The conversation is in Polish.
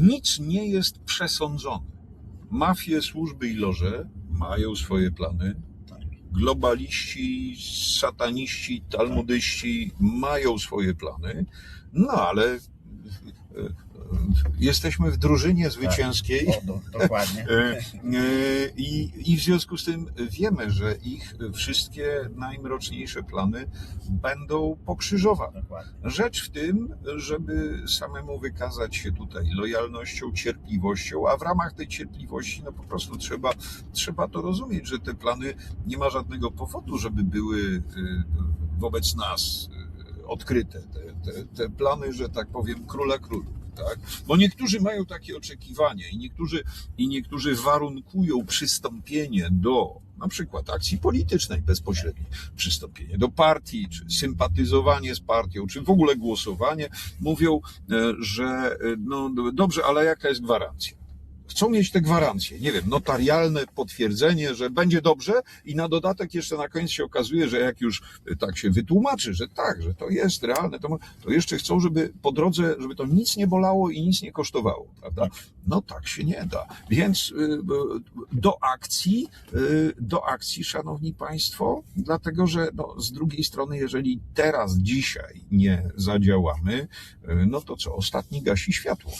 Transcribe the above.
nic nie jest przesądzone. Mafie, służby i loże mają swoje plany. Tak. Globaliści, sataniści, talmudyści mają swoje plany. No ale e, jesteśmy w drużynie zwycięskiej. O, do, dokładnie. E, e, I, I w związku z tym wiemy, że ich wszystkie najmroczniejsze plany będą pokrzyżowane. Dokładnie. Rzecz w tym, żeby samemu wykazać się tutaj lojalnością, cierpliwością, a w ramach tej cierpliwości, no po prostu trzeba, trzeba to rozumieć, że te plany nie ma żadnego powodu, żeby były y, wobec nas odkryte. Te, te, te plany, że tak powiem, króla królów. Tak? Bo niektórzy mają takie oczekiwania i niektórzy, i niektórzy warunkują przystąpienie do na przykład akcji politycznej bezpośredniej, przystąpienie do partii, czy sympatyzowanie z partią, czy w ogóle głosowanie, mówią, e, że e, no dobrze, ale jaka jest gwarancja? Chcą mieć te gwarancje, nie wiem, notarialne potwierdzenie, że będzie dobrze i na dodatek jeszcze na koniec się okazuje, że jak już e, tak się wytłumaczy, że tak, że to jest realne, to, to jeszcze chcą, żeby po drodze, żeby to nic nie bolało i nic nie kosztowało, prawda? No tak się nie da. Więc y, y, do akcji, y, do akcji, szanowni państwo, dlatego że no, z drugiej strony, jeżeli teraz, dzisiaj nie zadziałamy, y, no to co, ostatni gasi światło.